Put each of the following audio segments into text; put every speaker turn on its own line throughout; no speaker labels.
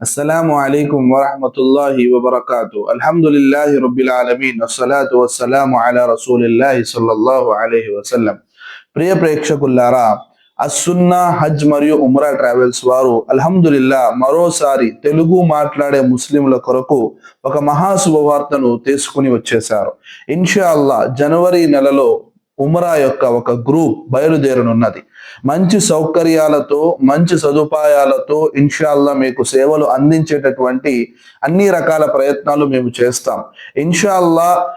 السلام عليكم ورحمة الله وبركاته الحمد لله رب العالمين والصلاة والسلام على رسول الله صلى الله عليه وسلم ప్రియ ప్రేక్షకులారా అస్సున్నా హజ్ మరియు ఉమ్రా ట్రావెల్స్ వారు అల్హమ్దులిల్లా మరోసారి తెలుగు మాట్లాడే ముస్లింల కొరకు ఒక మహా శుభవార్తను తీసుకుని వచ్చేశారు ఇన్షా అల్లా జనవరి నెలలో ఉమరా యొక్క ఒక గ్రూప్ బయలుదేరనున్నది. మంచి సౌకర్యాలతో మంచి సదుపాయాలతో ఇన్షాల్లా మీకు సేవలు అందించేటటువంటి అన్ని రకాల ప్రయత్నాలు మేము చేస్తాం. ఇన్షాల్లా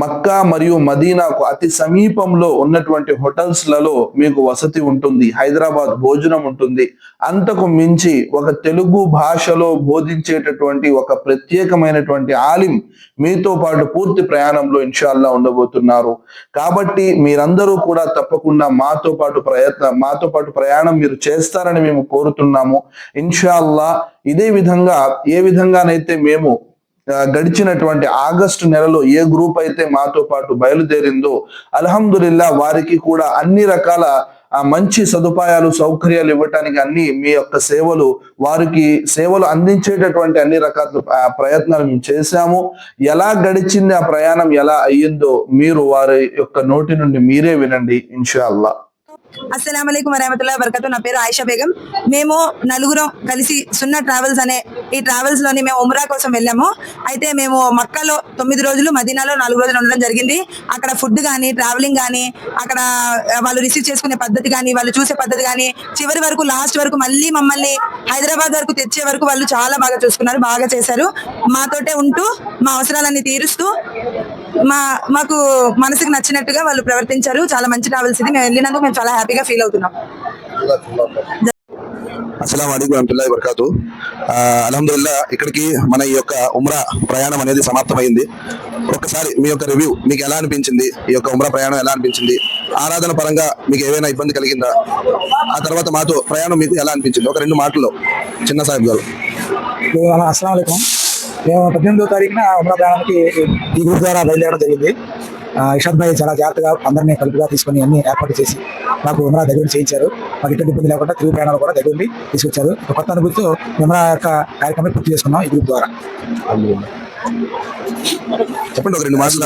మక్కా మరియు మదీనాకు అతి సమీపంలో ఉన్నటువంటి హోటల్స్లలో మీకు వసతి ఉంటుంది హైదరాబాద్ భోజనం ఉంటుంది. అంతకు మించి ఒక తెలుగు భాషలో బోధించేటటువంటి ఒక ప్రత్యేకమైనటువంటి ఆలిం మీతో పాటు పూర్తి ప్రయాణంలో ఇన్షాల్లా ఉండబోతున్నారు. కాబట్టి మీరందరూ కూడా తప్పకుండా మాతో పాటు ప్రయత్న మాతో పాటు ప్రయాణం మీరు చేస్తారని మేము కోరుతున్నాము. ఇన్షాల్లా ఇదే విధంగా ఏ విధంగానైతే మేము గడిచినటువంటి ఆగస్టు నెలలో ఏ గ్రూప్ అయితే మాతో పాటు బయలుదేరిందో అల్హమ్దుల్లా వారికి కూడా అన్ని రకాల ఆ మంచి సదుపాయాలు సౌకర్యాలు ఇవ్వటానికి అన్ని మీ యొక్క సేవలు వారికి సేవలు అందించేటటువంటి అన్ని రకాల ప్రయత్నాలు మేము చేశాము. ఎలా గడిచింది ఆ ప్రయాణం ఎలా అయ్యిందో మీరు వారి యొక్క నోటి నుండి మీరే వినండి ఇన్షాల్లా అస్సలం
అస్సలం వరహమతుల్లా వరకతు నా పేరు ఆయిషా బేగం. మేము నలుగురం కలిసి సున్నా ట్రావెల్స్ అనే ఈ ట్రావెల్స్లోని మేము ఉమ్రా కోసం వెళ్ళాము. అయితే మేము మక్కాలో తొమ్మిది రోజులు మదీనాలో నాలుగు రోజులు ఉండడం జరిగింది. అక్కడ ఫుడ్ కానీ ట్రావెలింగ్ కానీ అక్కడ వాళ్ళు రిసీవ్ చేసుకునే పద్ధతి కానీ వాళ్ళు చూసే పద్ధతి కానీ చివరి వరకు లాస్ట్ వరకు మళ్ళీ మమ్మల్ని హైదరాబాద్ వరకు తెచ్చే వరకు వాళ్ళు చాలా బాగా చూసుకున్నారు బాగా చేశారు. మాతోటే ఉంటూ మా అవసరాలన్నీ తీరుస్తూ మా మాకు మనసుకు నచ్చినట్టుగా వాళ్ళు ప్రవర్తించారు. చాలా మంచి ట్రావెల్స్ ఇది. మేము వెళ్ళినందుకు మేము చాలా హ్యాపీగా ఫీల్ అవుతున్నాం.
అస్సలం అయికం వరహతుల్లాహి వబర్కాతు. అల్హమ్దుల్లా ఇక్కడికి మన ఈ యొక్క ఉమ్రా ప్రయాణం అనేది సమాప్తమైంది. ఒక్కసారి మీ యొక్క రివ్యూ మీకు ఎలా అనిపించింది? ఈ యొక్క ఉమ్రా ప్రయాణం ఎలా అనిపించింది? ఆరాధన పరంగా మీకు ఏమైనా ఇబ్బంది కలిగిందా? ఆ తర్వాత మాతో ప్రయాణం మీకు ఎలా అనిపించింది? ఒక రెండు మాటల్లో చిన్న సాహిబ్ గారు.
అస్సలం మేము పద్దెనిమిదో తారీఖున అమరా ప్రయాణానికి ఈ గ్రూప్ ద్వారా బయలుదేరడం జరిగింది. ఇషాద్ భాయ్ చాలా జాగ్రత్తగా అందరినీ కలుపుగా తీసుకొని అన్ని ఏర్పాటు చేసి మాకు ఉమరా దగ్గర చేయించారు. మాకు ఎటువంటి ఇబ్బంది లేకుండా తిరుగు ప్రయాణాలు కూడా దగ్గర ఉండి తీసుకొచ్చారు. ఒక కొత్త అనుభూతితో ఉమరా యొక్క కార్యక్రమం పూర్తి చేసుకున్నాం ఈ గ్రూప్ ద్వారా.
చెప్పండి ఒక రెండు మాటలు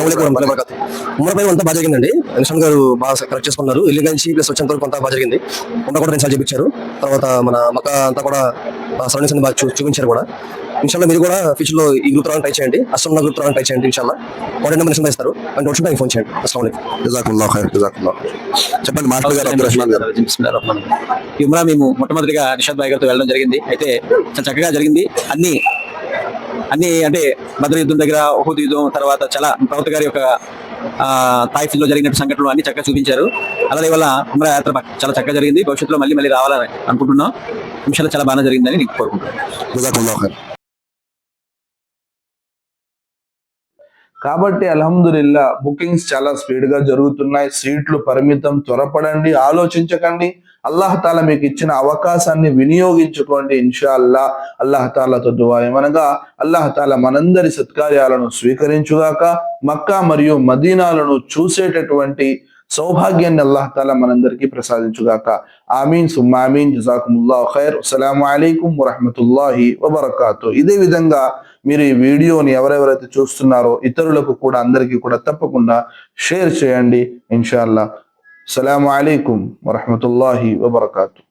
ఉమ్మడి పైన అంతా బాగా జరిగిందండి. నిషాన్ గారు బాగా కరెక్ట్ చేసుకున్నారు. ఇల్లు నుంచి ప్లస్ వచ్చేంత వరకు అంతా బాగా జరిగింది. ఉన్న కూడా రెండు సార్లు చూపించారు. తర్వాత మన మక్క అంతా కూడా సరౌండింగ్స్ అన్ని బాగా చూ- చూపించారు కూడా. ఇన్షాల్లా మీరు కూడా ఫ్యూచర్లో ఈ గ్రూప్ రావడానికి ట్రై చేయండి. అస్సాం గ్రూప్ రావడానికి ట్రై చేయండి ఇన్షాల్లా. ఒక రెండు నిమిషం ఇస్తారు అంటే వచ్చిన ఫోన్ చేయండి. అస్సలం
జజాకుల్లా ఖైర్ జజాకుల్లా చెప్పండి మాస్టర్ గారు అబ్దుల్ రహమాన్ గారు.
ఈ ఉమ్రా మేము మొట్టమొదటిగా నిషాద్ భాయ్ గారితో వెళ్ళడం జరిగింది. అయితే చాలా చక్కగా జరిగింది. అన్ని అన్ని అంటే బద్ర యుద్ధం దగ్గర ఒహుద్ యుద్ధం తర్వాత చాలా ప్రవక్త గారి యొక్క తాయిఫ్లో జరిగిన సంఘటనలు అన్ని చక్కగా చూపించారు. అలాగే వల్ల ఉమ్రా యాత్ర చాలా చక్కగా జరిగింది. భవిష్యత్తులో మళ్ళీ మళ్ళీ రావాలని అనుకుంటున్నాం. నిమిషాలు చాలా బాగా జరిగిందని నేను కోరుకుంటున్నాను.
కాబట్టి అల్హమ్దులిల్లా బుకింగ్స్ చాలా స్పీడ్గా జరుగుతున్నాయి. సీట్లు పరిమితం త్వరపడండి ఆలోచించకండి. అల్లాహ్ తాలా మీకు ఇచ్చిన అవకాశాన్ని వినియోగించుకోండి ఇన్షా అల్లా అల్లాహ్ తాలాతో దువాయమనగా అల్లాహ్ తాలా మనందరి సత్కార్యాలను స్వీకరించుగాక మక్కా మరియు మదీనాలను చూసేటటువంటి సౌభాగ్యాన్ని అల్లాహ్ తాలా మనందరికీ ప్రసాదించుగాక. ఆమీన్ సుమ్మా జుజాకుముల్లా ఖైర్. అస్సలం అలైకుం వరహమతుల్లాహి వబర్కాతు. ఇదే విధంగా మీరు ఈ వీడియోని ఎవరెవరైతే చూస్తున్నారో ఇతరులకు కూడా అందరికీ కూడా తప్పకుండా షేర్ చేయండి. ఇన్షాల్లా. అస్సలం అలైకుం వరహమతుల్లాహి వబర్కాతు.